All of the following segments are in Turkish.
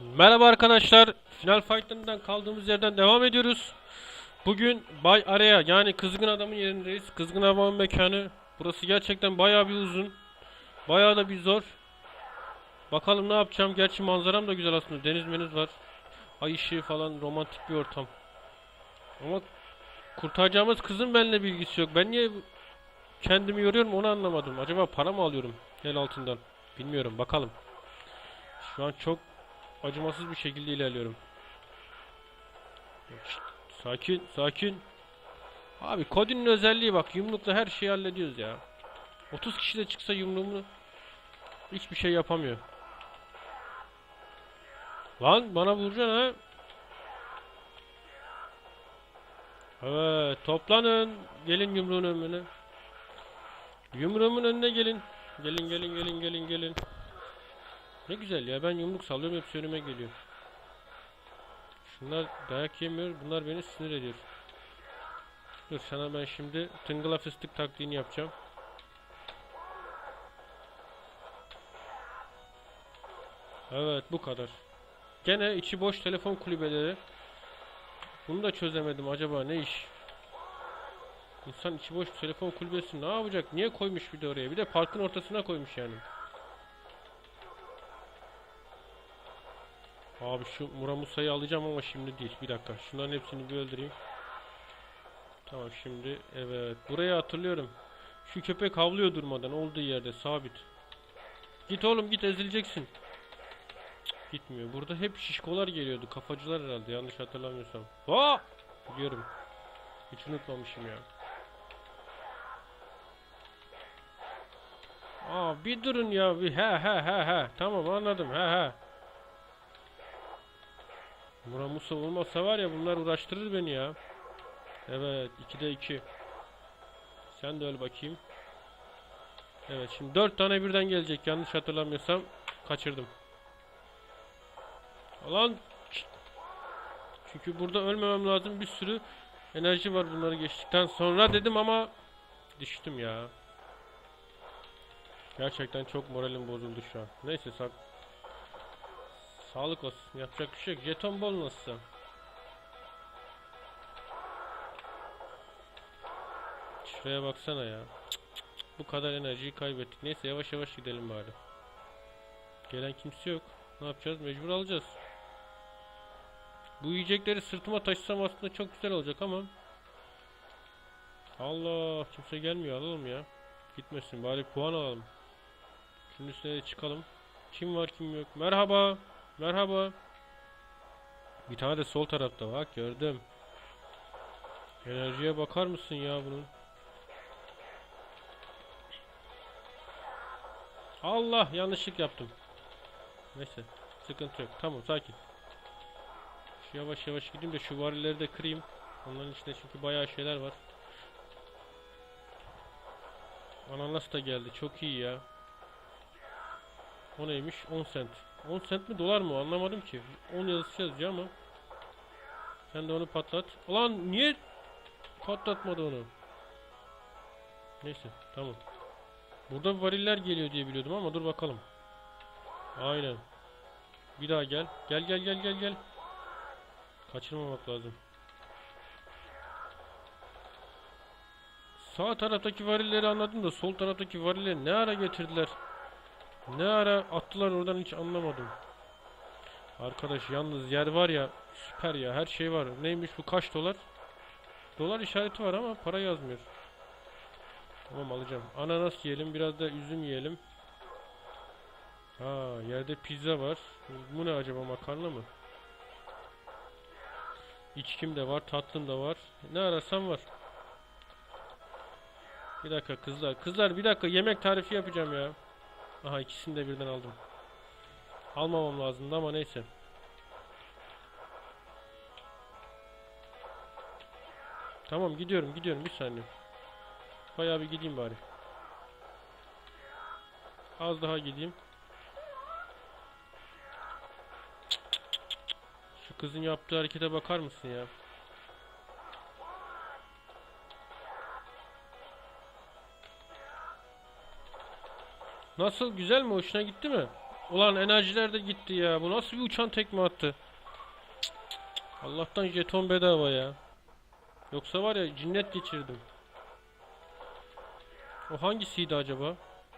Merhaba arkadaşlar. Final Fight'ından kaldığımız yerden devam ediyoruz. Bugün Bay Araya yani kızgın adamın yerindeyiz. Kızgın adamın mekanı. Burası gerçekten bayağı bir uzun. Bayağı da bir zor. Bakalım ne yapacağım. Gerçi manzaram da güzel aslında. Deniz meniz var. Ay ışığı falan romantik bir ortam. Ama kurtaracağımız kızın benimle bilgisi yok. Ben niye kendimi yoruyorum onu anlamadım. Acaba para mı alıyorum el altından? Bilmiyorum. Bakalım. Şu an çok acımasız bir şekilde ilerliyorum. Sakin, sakin. Abi Cody'nin özelliği bak yumrukla her şeyi hallediyoruz ya. 30 kişi de çıksa yumruğumu hiçbir şey yapamıyor. Lan bana vuracaksın ha. Evet toplanın. Gelin yumruğun önüne. Yumruğumun önüne gelin. Gelin gelin gelin gelin gelin. Ne güzel ya ben yumruk sallıyorum hepsi önüme geliyor. Şunlar dayak yemiyor bunlar beni sinir ediyor. Dur sana ben şimdi tıngıla fıstık taktiğini yapacağım. Evet bu kadar. Gene içi boş telefon kulübeleri. Bunu da çözemedim acaba ne iş? İnsan içi boş telefon kulübesi ne yapacak? Niye koymuş bir de oraya? Bir de parkın ortasına koymuş yani. Abi şu Muramusa'yı alacağım ama şimdi değil. Bir dakika. Şunların hepsini bir öldüreyim. Tamam şimdi evet. Burayı hatırlıyorum. Şu köpek havlıyor durmadan olduğu yerde sabit. Git oğlum git ezileceksin. Cık, gitmiyor. Burada hep şişkolar geliyordu. Kafacılar herhalde yanlış hatırlamıyorsam. Aa! Biliyorum. Hiç unutmamışım ya. Aa bir durun ya bir he he he he. Tamam anladım he he. Muramusa olmasa var ya bunlar uğraştırır beni ya. Evet 2'de 2. Sen de öl bakayım. Evet şimdi 4 tane birden gelecek yanlış hatırlamıyorsam kaçırdım. Lan. Çünkü burada ölmemem lazım bir sürü enerji var bunları geçtikten sonra dedim ama düştüm ya. Gerçekten çok moralim bozuldu şu an. Neyse sak Sağlık olsun. Yapacak bir şey yok. Jeton bol nasılsa. Şuraya baksana ya. Cık cık cık. Bu kadar enerjiyi kaybettik. Neyse yavaş yavaş gidelim bari. Gelen kimse yok. Ne yapacağız? Mecbur alacağız. Bu yiyecekleri sırtıma taşısam aslında çok güzel olacak ama Allah kimse gelmiyor alalım ya. Gitmesin bari puan alalım. Şunun üstüne çıkalım. Kim var kim yok. Merhaba. Merhaba. Bir tane de sol tarafta bak gördüm. Enerjiye bakar mısın ya bunun? Allah yanlışlık yaptım. Neyse sıkıntı yok. Tamam sakin. Şu yavaş yavaş gideyim de şu varilleri de kırayım. Onların içinde çünkü bayağı şeyler var. Ananas da geldi. Çok iyi ya. O neymiş? 10 cent. 10 cent mi dolar mı anlamadım ki. 10 yazısı yazıyor ama. Sen de onu patlat. Ulan niye patlatmadı onu? Neyse tamam. Burada variller geliyor diye biliyordum ama dur bakalım. Aynen. Bir daha gel. Gel gel gel gel gel. Kaçırmamak lazım. Sağ taraftaki varilleri anladım da sol taraftaki varilleri ne ara getirdiler? Ne ara attılar oradan hiç anlamadım. Arkadaş yalnız yer var ya süper ya her şey var. Neymiş bu kaç dolar? Dolar işareti var ama para yazmıyor. Tamam alacağım. Ananas yiyelim biraz da üzüm yiyelim. Ha yerde pizza var. Bu ne acaba makarna mı? İçkim de var tatlım da var. Ne arasam var. Bir dakika kızlar. Kızlar bir dakika yemek tarifi yapacağım ya. Aha ikisini de birden aldım. Almamam lazımdı ama neyse. Tamam gidiyorum gidiyorum bir saniye. Bayağı bir gideyim bari. Az daha gideyim. Şu kızın yaptığı harekete bakar mısın ya? Nasıl güzel mi? Hoşuna gitti mi? Ulan enerjiler de gitti ya. Bu nasıl bir uçan tekme attı? Allah'tan jeton bedava ya. Yoksa var ya cinnet geçirdim. O hangisiydi acaba?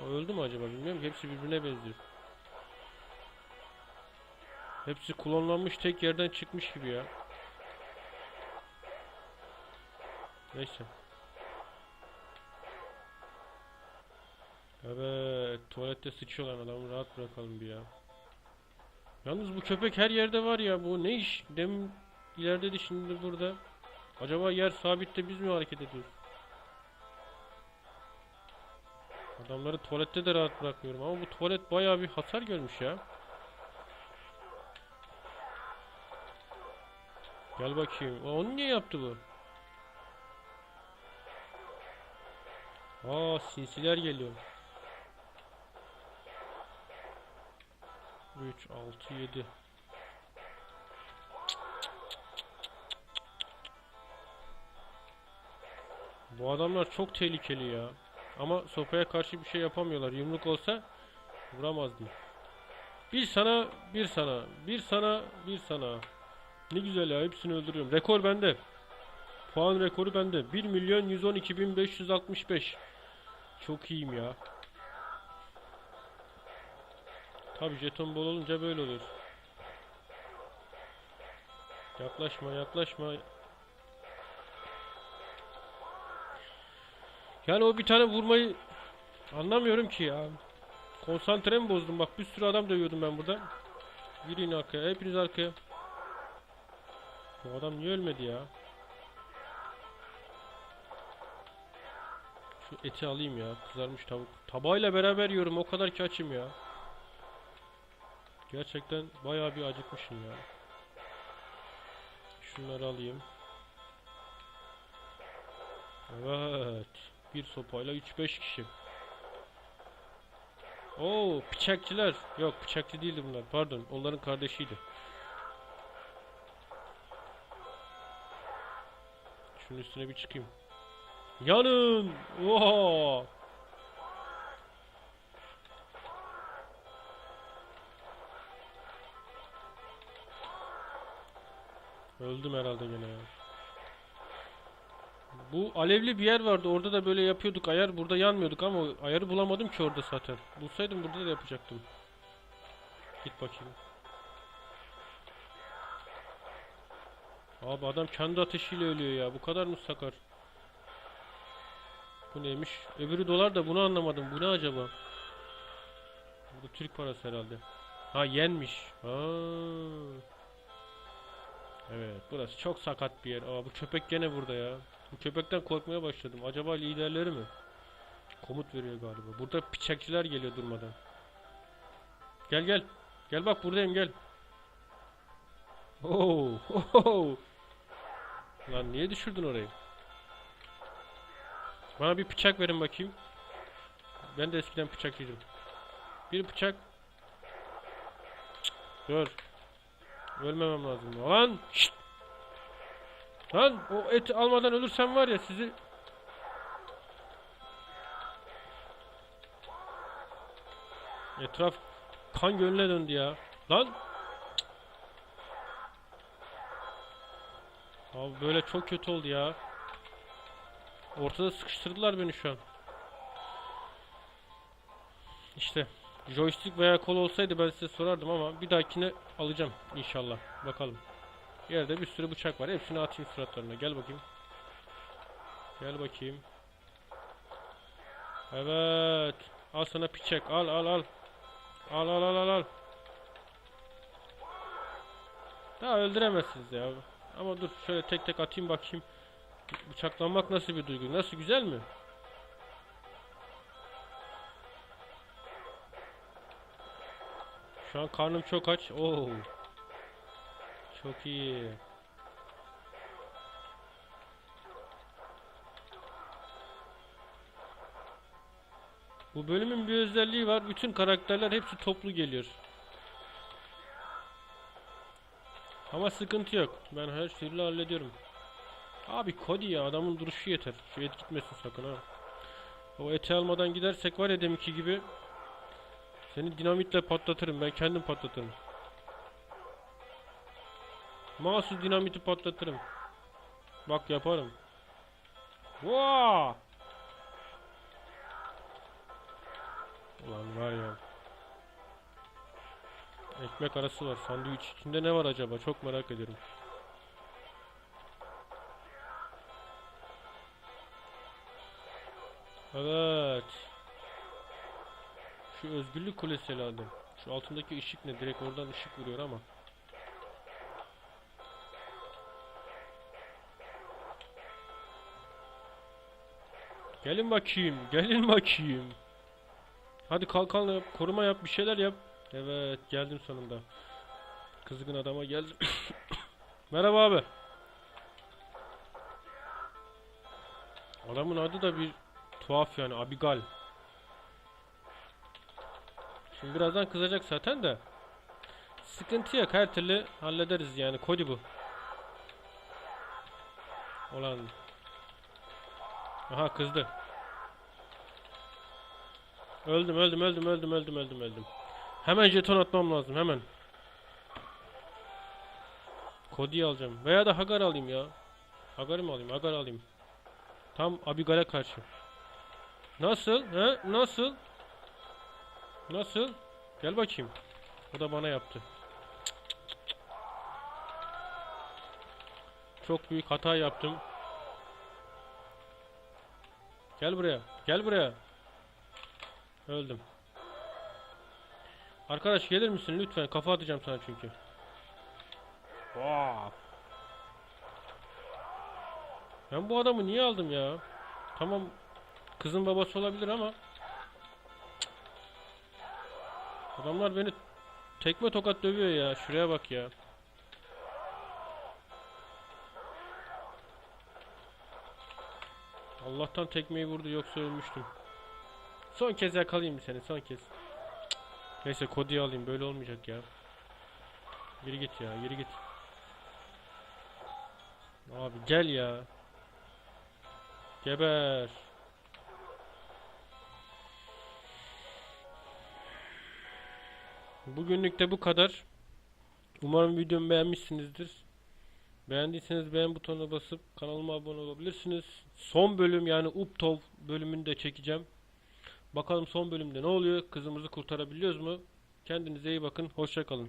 O öldü mü acaba bilmiyorum hepsi birbirine benziyor. Hepsi klonlanmış tek yerden çıkmış gibi ya. Neyse. Evet, tuvalette sıçıyorlar adamı rahat bırakalım bir ya. Yalnız bu köpek her yerde var ya bu ne iş? Demin ilerideydi şimdi burada. Acaba yer sabitte biz mi hareket ediyoruz? Adamları tuvalette de rahat bırakmıyorum ama bu tuvalet bayağı bir hasar görmüş ya. Gel bakayım. Onu niye yaptı bu? Aa sinsiler geliyor. 3 6 7 Bu adamlar çok tehlikeli ya. Ama sopaya karşı bir şey yapamıyorlar. Yumruk olsa vuramazdım. Bir sana, bir sana, bir sana, bir sana. Ne güzel ya, hepsini öldürüyorum. Rekor bende. Puan rekoru bende. 1 milyon 112 bin 565. Çok iyiyim ya. Tabi jeton bol olunca böyle oluyor. Yaklaşma, yaklaşma. Yani o bir tane vurmayı anlamıyorum ki ya. Konsantremi bozdum bak bir sürü adam dövüyordum ben burada. Yürüyün arkaya hepiniz arkaya. Bu adam niye ölmedi ya? Şu eti alayım ya kızarmış tavuk. Tabağıyla beraber yiyorum o kadar ki açım ya. Gerçekten bayağı bir acıkmışım ya. Şunları alayım. Evet. Bir sopayla 3-5 kişi. Oo, bıçakçılar. Yok, bıçakçı değildi bunlar. Pardon, onların kardeşiydi. Şunun üstüne bir çıkayım. Yanın! Oha! Öldüm herhalde gene ya. Bu alevli bir yer vardı. Orada da böyle yapıyorduk ayar. Burada yanmıyorduk ama ayarı bulamadım ki orada zaten. Bulsaydım burada da yapacaktım. Git bakayım. Abi adam kendi ateşiyle ölüyor ya. Bu kadar mı sakar? Bu neymiş? Öbürü dolar da bunu anlamadım. Bu ne acaba? Bu Türk parası herhalde. Ha yenmiş. Ha. Evet burası çok sakat bir yer. Aa bu köpek gene burada ya. Bu köpekten korkmaya başladım. Acaba liderleri mi? Komut veriyor galiba. Burada bıçakçılar geliyor durmadan. Gel gel. Gel bak buradayım gel. Oo, oo. Lan niye düşürdün orayı? Bana bir bıçak verin bakayım. Ben de eskiden bıçakçıydım. Bir bıçak. Cık, Dur. Ölmemem lazım. Lan! Şşt! Lan o eti almadan ölürsem var ya sizi Etraf kan gölüne döndü ya. Lan! Abi böyle çok kötü oldu ya. Ortada sıkıştırdılar beni şu an. İşte joystick veya kol olsaydı ben size sorardım ama bir dahakine alacağım inşallah. Bakalım. Yerde bir sürü bıçak var. Hepsini atayım suratlarına. Gel bakayım. Gel bakayım. Evet. Al sana bıçak. Al al al. Al al al al al. Daha öldüremezsiniz ya. Ama dur şöyle tek tek atayım bakayım. Bıçaklanmak nasıl bir duygu? Nasıl güzel mi? Şu an karnım çok aç. Oo. Çok iyi. Bu bölümün bir özelliği var. Bütün karakterler hepsi toplu geliyor. Ama sıkıntı yok. Ben her türlü hallediyorum. Abi Cody ya adamın duruşu yeter. Şu et gitmesin sakın ha. O eti almadan gidersek var ya deminki gibi Seni dinamitle patlatırım. Ben kendim patlatırım. Mahsus dinamiti patlatırım. Bak yaparım. Vaa! Ulan var ya. Ekmek arası var. Sandviç içinde ne var acaba? Çok merak ediyorum. Evet. Şu özgürlük kulesi herhalde. Şu altındaki ışık ne? Direkt oradan ışık vuruyor ama. Gelin bakayım. Gelin bakayım. Hadi kalkan yap. Koruma yap. Bir şeyler yap. Evet. Geldim sonunda. Kızgın adama geldim. Merhaba abi. Adamın adı da bir tuhaf yani. Abigal. Şimdi birazdan kızacak zaten de. Sıkıntı yok. Her türlü hallederiz yani. Kodi bu. Olan. Aha kızdı. Öldüm öldüm öldüm öldüm öldüm öldüm öldüm. Hemen jeton atmam lazım hemen. Kodi'yi alacağım. Veya da Hagar alayım ya. Hagar'ı mı alayım? Hagar alayım. Tam Abigail'e karşı. Nasıl? He? Nasıl? Nasıl? Gel bakayım. O da bana yaptı. Çok büyük hata yaptım. Gel buraya. Gel buraya. Öldüm. Arkadaş gelir misin lütfen? Kafa atacağım sana çünkü. Ben bu adamı niye aldım ya? Tamam kızın babası olabilir ama Adamlar beni tekme tokat dövüyor ya. Şuraya bak ya. Allah'tan tekmeyi vurdu yoksa ölmüştüm. Son kez yakalayayım seni son kez. Neyse Cody'yi alayım böyle olmayacak ya. Geri git ya geri git. Abi gel ya. Geber. Bugünlük de bu kadar. Umarım videomu beğenmişsinizdir. Beğendiyseniz beğen butonuna basıp kanalıma abone olabilirsiniz. Son bölüm yani Uptov bölümünü de çekeceğim. Bakalım son bölümde ne oluyor? Kızımızı kurtarabiliyoruz mu? Kendinize iyi bakın. Hoşça kalın.